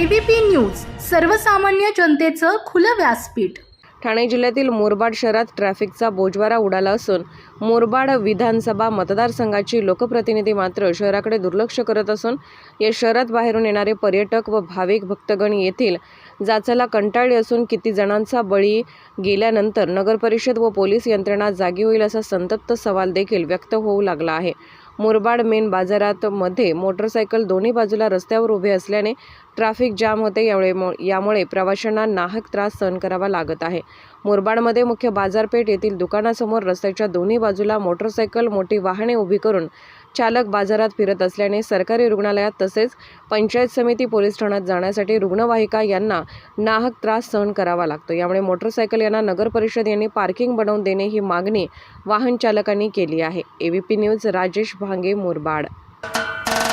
ABP news सर्वसामान्य जनतेचं खुलं व्यासपीठ. ठाणे जिल्ह्यातील मुरबाड शहरात ट्रॅफिकचा बोजवारा उडाला असून मुरबाड विधानसभा मतदारसंघाची लोकप्रतिनिधी मात्र शहराकडे दुर्लक्ष करत असून या शहरात बाहेरून येणारे पर्यटक व भाविक भक्तगण येथील जाचाला कंटाळले असून किती जणांचा बळी गेल्यानंतर नगरपरिषद व पोलीस यंत्रणा जागी होईल असा संतप्त सवाल देखील व्यक्त होऊ लागला आहे. मुरबाड मेन बाजारात मध्ये मोटरसायकल दोन्ही बाजूला रस्त्यावर उभे असल्याने ट्रॅफिक जाम होते. यामुळे यामुळे प्रवाशांना नाहक त्रास सहन करावा लागत आहे. मुरबाडमध्ये मुख्य बाजारपेठ येथील दुकानासमोर रस्त्याच्या दोन्ही बाजूला मोटरसायकल मोठी वाहने उभी करून चालक बाजारात फिरत असल्याने सरकारी रुग्णालयात तसेच पंचायत समिती पोलीस ठाण्यात जाण्यासाठी रुग्णवाहिका यांना नाहक त्रास सहन करावा लागतो. यामुळे मोटरसायकल यांना नगर परिषद यांनी पार्किंग बनवून देणे ही मागणी वाहन चालकांनी केली आहे. ABP news Rajesh Bhange Murbad.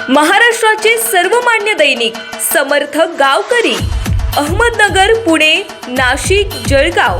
महाराष्ट्राचे सर्वमान्य दैनिक समर्थ गावकरी अहमदनगर पुणे नाशिक जळगाव.